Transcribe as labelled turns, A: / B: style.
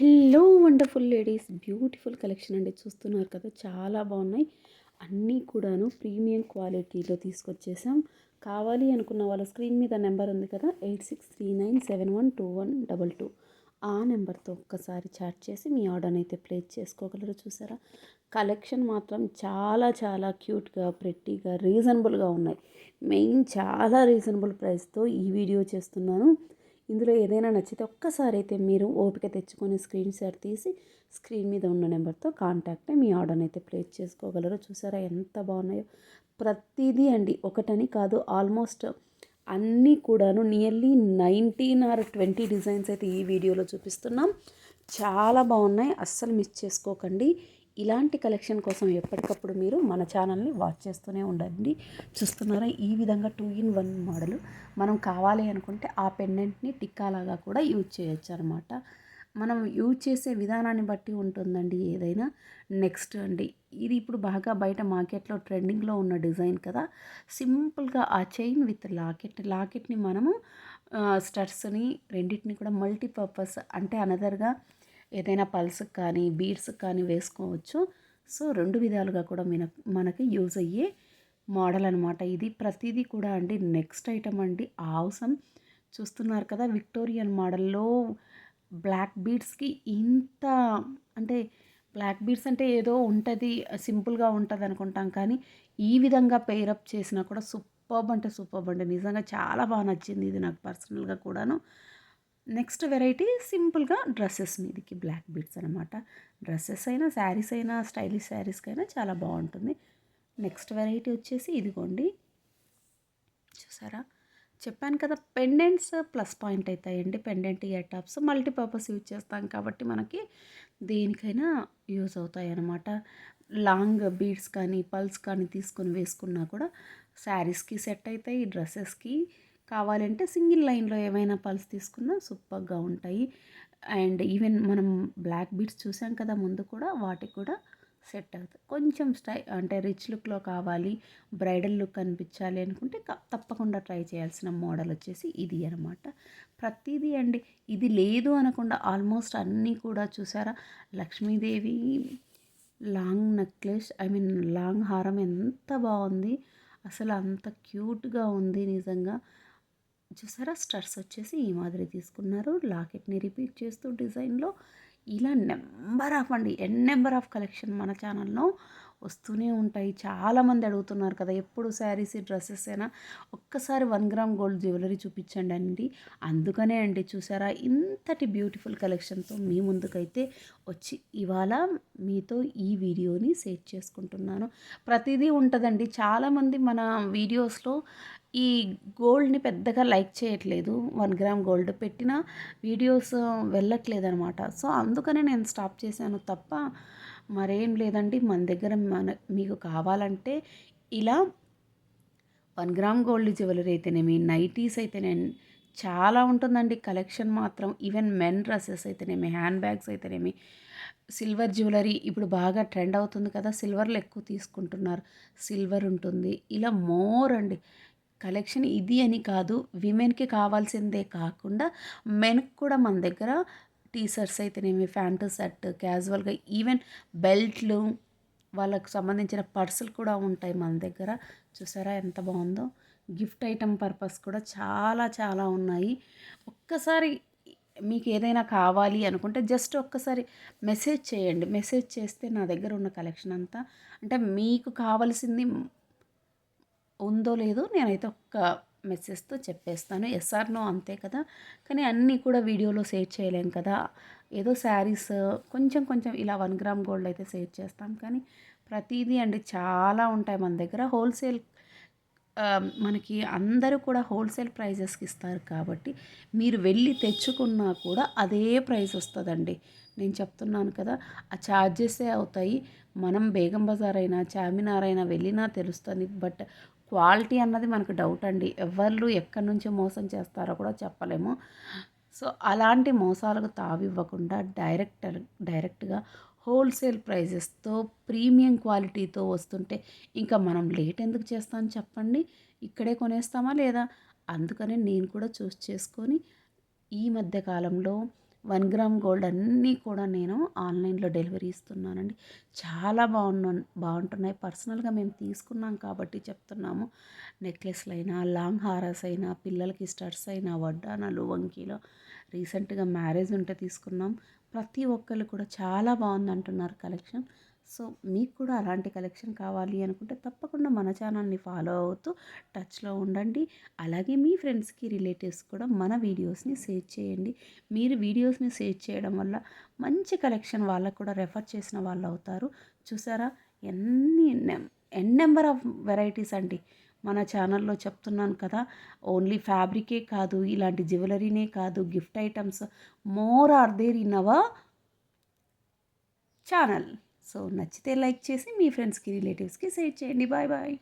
A: Hello wonderful ladies beautiful collection అండి. చూస్తున్నారు కదా చాలా బాగున్నాయి. అన్నీ కూడాను ప్రీమియం క్వాలిటీలో తీసుకొచ్చేసాం. కావాలి అనుకున్న వాళ్ళ స్క్రీన్ మీద నెంబర్ ఉంది కదా eight six three nine seven one two one double two ఆ నెంబర్తో ఒక్కసారి చాట్ చేసి మీ ఆర్డర్ని అయితే ప్లేస్ చేసుకోగలరు చూసారా? కలెక్షన్ మాత్రం చాలా చాలా క్యూట్గా ప్రెట్టీగా రీజనబుల్గా ఉన్నాయి. మెయిన్ చాలా రీజనబుల్ ప్రైస్తో ఈ వీడియో చేస్తున్నాను. ఇందులో ఏదైనా నచ్చితే ఒక్కసారి అయితే మీరు ఓపిక తెచ్చుకొని స్క్రీన్ షాట్ తీసి స్క్రీన్ మీద ఉన్న నెంబర్తో కాంటాక్ట్ మీ ఆర్డర్ని అయితే ప్లేస్ చేసుకోగలరు చూసారా ఎంత బాగున్నాయో. ప్రతిదీ అండి ఒకటని కాదు ఆల్మోస్ట్ అన్నీ కూడాను nearly nineteen or twenty designs అయితే ఈ వీడియోలో చూపిస్తున్నాం. చాలా బాగున్నాయి. అస్సలు మిస్ చేసుకోకండి. ఇలాంటి కలెక్షన్ కోసం ఎప్పటికప్పుడు మీరు మన ఛానల్ని వాచ్ చేస్తూనే ఉండండి. చూస్తున్నారా? ఈ విధంగా టూ ఇన్ వన్ మోడల్ మనం కావాలి అనుకుంటే ఆ పెండెంట్ని టిక్కాలాగా కూడా యూజ్ చేయొచ్చు అనమాట మనం యూజ్ చేసే విధానాన్ని బట్టి ఉంటుందండి ఏదైనా. నెక్స్ట్ అండి ఇది ఇప్పుడు బాగా బయట మార్కెట్లో ట్రెండింగ్లో ఉన్న డిజైన్ కదా. సింపుల్గా ఆ చైన్ విత్ లాకెట్ లాకెట్ని మనము స్టర్స్ని రెండింటిని కూడా మల్టీపర్పస్ అంటే అనదర్గా ఏదైనా పల్స్కి కానీ బీడ్స్కి కానీ వేసుకోవచ్చు. సో రెండు విధాలుగా కూడా మన మనకి యూజ్ అయ్యే మోడల్ అనమాట ఇది. ప్రతిదీ కూడా అండి నెక్స్ట్ ఐటమ్ అండి. ఆవసం. చూస్తున్నారు కదా విక్టోరియన్ మోడల్లో బ్లాక్ బీడ్స్కి ఇంత అంటే బ్లాక్ బీడ్స్ అంటే ఏదో ఉంటుంది సింపుల్గా ఉంటుంది అనుకుంటాం కానీ ఈ విధంగా పెయిరప్ చేసినా కూడా సూపర్బ్ అంటే సూపర్బ్ అంటే నిజంగా చాలా బాగా నచ్చింది ఇది నాకు పర్సనల్గా కూడాను. నెక్స్ట్ వెరైటీ సింపుల్గా డ్రెస్సెస్ మీదకి బ్లాక్ బీడ్స్ అనమాట డ్రెస్సెస్ అయినా శారీస్ అయినా స్టైలిష్ శారీస్కైనా చాలా బాగుంటుంది. నెక్స్ట్ వెరైటీ వచ్చేసి ఇదిగోండి. చూసారా? చెప్పాను కదా పెండెంట్స్ ప్లస్ పాయింట్ అవుతాయండి pendant ear tops multipurpose use చేస్తాం కాబట్టి మనకి దేనికైనా యూజ్ అవుతాయి అన్నమాట లాంగ్ బీడ్స్ కానీ పల్స్ కానీ తీసుకొని వేసుకున్నా కూడా శారీస్కి సెట్ అవుతాయి డ్రెస్సెస్కి. కావాలంటే సింగిల్ లైన్లో ఏమైనా పల్స్ తీసుకున్నా సూపర్గా ఉంటాయి. అండ్ ఈవెన్ మనం బ్లాక్ బీట్స్ చూసాం కదా ముందు కూడా వాటికి కూడా సెట్ అవుతుంది కొంచెం స్టై అంటే రిచ్ లుక్లో కావాలి బ్రైడల్ లుక్ అనిపించాలి అనుకుంటే తప్పకుండా ట్రై చేయాల్సిన మోడల్ వచ్చేసి ఇది అనమాట ప్రతిదీ అండి. ఇది లేదు అనకుండా ఆల్మోస్ట్ అన్నీ కూడా చూసారా? Lakshmidevi long necklace I mean long హారం ఎంత బాగుంది. అసలు అంత క్యూట్గా ఉంది నిజంగా. చూసారా? స్టర్స్ వచ్చేసి ఈ మాదిరి తీసుకున్నారు. లాకెట్ని రిపీట్ చేస్తూ డిజైన్లో ఇలా నెంబర్ ఆఫ్ అండి ఎన్ నెంబర్ ఆఫ్ కలెక్షన్ మన ఛానల్లో వస్తూనే ఉంటాయి. చాలామంది అడుగుతున్నారు కదా ఎప్పుడు శారీస్ డ్రెస్సెస్ అయినా ఒక్కసారి వన్ గ్రామ్ గోల్డ్ జ్యువెలరీ చూపించండి అండి. అందుకనే అండి చూసారా ఇంతటి బ్యూటిఫుల్ కలెక్షన్తో మీ ముందుకైతే వచ్చి ఇవాళ మీతో ఈ వీడియోని షేర్ చేసుకుంటున్నాను. ప్రతిదీ ఉంటుందండి. చాలామంది మన వీడియోస్లో ఈ గోల్డ్ని పెద్దగా లైక్ చేయట్లేదు. వన్ గ్రామ్ గోల్డ్ పెట్టిన వీడియోస్ వెళ్ళట్లేదు అనమాట సో అందుకనే నేను స్టాప్ చేశాను తప్ప మరేం లేదండి. మన దగ్గర మన మీకు కావాలంటే ఇలా వన్ గ్రామ్ గోల్డ్ జ్యువెలరీ అయితేనేమి నైటీస్ అయితేనేమి చాలా ఉంటుందండి. కలెక్షన్ మాత్రం ఈవెన్ మెన్ డ్రెస్సెస్ అయితేనేమి హ్యాండ్ బ్యాగ్స్ అయితేనేమి సిల్వర్ జ్యువెలరీ ఇప్పుడు బాగా ట్రెండ్ అవుతుంది కదా సిల్వర్లో ఎక్కువ తీసుకుంటున్నారు. సిల్వర్ ఉంటుంది. ఇలా మోర్ అండి. కలెక్షన్ ఇది అని కాదు విమెన్కి కావాల్సిందే కాకుండా మెన్కి కూడా మన దగ్గర టీషర్ట్స్ అయితేనేమి ప్యాంటు షర్ట్ క్యాజువల్గా ఈవెన్ బెల్ట్లు వాళ్ళకు సంబంధించిన పర్సులు కూడా ఉంటాయి మన దగ్గర. చూసారా ఎంత బాగుందో? గిఫ్ట్ ఐటమ్ పర్పస్ కూడా చాలా చాలా ఉన్నాయి. ఒక్కసారి మీకు ఏదైనా కావాలి అనుకుంటే జస్ట్ ఒక్కసారి మెసేజ్ చేయండి. మెసేజ్ చేస్తే నా దగ్గర ఉన్న కలెక్షన్ అంతా అంటే మీకు కావాల్సింది ఉందో లేదో నేనైతే ఒక్క మెసేజ్తో చెప్పేస్తాను. ఎస్ఆర్నో అంతే కదా. కానీ అన్నీ కూడా వీడియోలో షేర్ చేయలేం కదా. ఏదో శారీస్ కొంచెం కొంచెం ఇలా వన్ గ్రామ్ గోల్డ్ అయితే షేర్ చేస్తాం. కానీ ప్రతిదీ అండి చాలా ఉంటాయి మన దగ్గర. హోల్సేల్ మనకి అందరూ కూడా హోల్సేల్ ప్రైజెస్కి ఇస్తారు కాబట్టి మీరు వెళ్ళి తెచ్చుకున్నా కూడా అదే ప్రైస్ వస్తుందండి. నేను చెప్తున్నాను కదా ఆ ఛార్జెసే అవుతాయి. మనం బేగం బజార్ అయినా చార్మినార్ అయినా వెళ్ళినా తెలుస్తుంది. బట్ క్వాలిటీ అన్నది మనకు డౌట్ అండి. ఎవరు ఎక్కడి నుంచి మోసం చేస్తారో కూడా చెప్పలేము. సో అలాంటి మోసాలకు తావివ్వకుండా డైరెక్ట్ డైరెక్ట్గా హోల్సేల్ ప్రైజెస్తో ప్రీమియం క్వాలిటీతో వస్తుంటే ఇంకా మనం లేట్ ఎందుకు చేస్తాం చెప్పండి. ఇక్కడే కొనేస్తామా లేదా? అందుకనే నేను కూడా చూస్ చేసుకొని ఈ మధ్య కాలంలో వన్ గ్రామ్ గోల్డ్ అన్నీ కూడా నేను ఆన్లైన్లో డెలివరీ ఇస్తున్నానండి. చాలా బాగున్నా బాగుంటున్నాయి. పర్సనల్గా మేము తీసుకున్నాం కాబట్టి చెప్తున్నాము. నెక్లెస్లు అయినా లాంగ్ హారాస్ అయినా పిల్లలకి స్టర్స్ అయినా వడ్డానాలు వంకీలు రీసెంట్గా మ్యారేజ్ ఉంటే తీసుకున్నాం. ప్రతి ఒక్కరు కూడా చాలా బాగుంది అంటున్నారు కలెక్షన్. సో మీకు కూడా అలాంటి కలెక్షన్ కావాలి అనుకుంటే తప్పకుండా మన ఛానల్ని ఫాలో అవుతూ టచ్లో ఉండండి. అలాగే మీ ఫ్రెండ్స్కి రిలేటివ్స్ కూడా మన వీడియోస్ని షేర్ చేయండి. మీరు వీడియోస్ని షేర్ చేయడం వల్ల మంచి కలెక్షన్ వాళ్ళకు కూడా రెఫర్ చేసిన వాళ్ళు అవుతారు. చూసారా? ఎన్ని ఎన్ నెంబర్ ఆఫ్ వెరైటీస్ అండి. మన ఛానల్లో చెప్తున్నాను కదా ఓన్లీ ఫ్యాబ్రికే కాదు ఇలాంటి జ్యువెలరీనే కాదు gift items more are there in our channel. So నచ్చితే లైక్ చేసి మీ ఫ్రెండ్స్కి రిలేటివ్స్కి షేర్ చేయండి. Bye bye.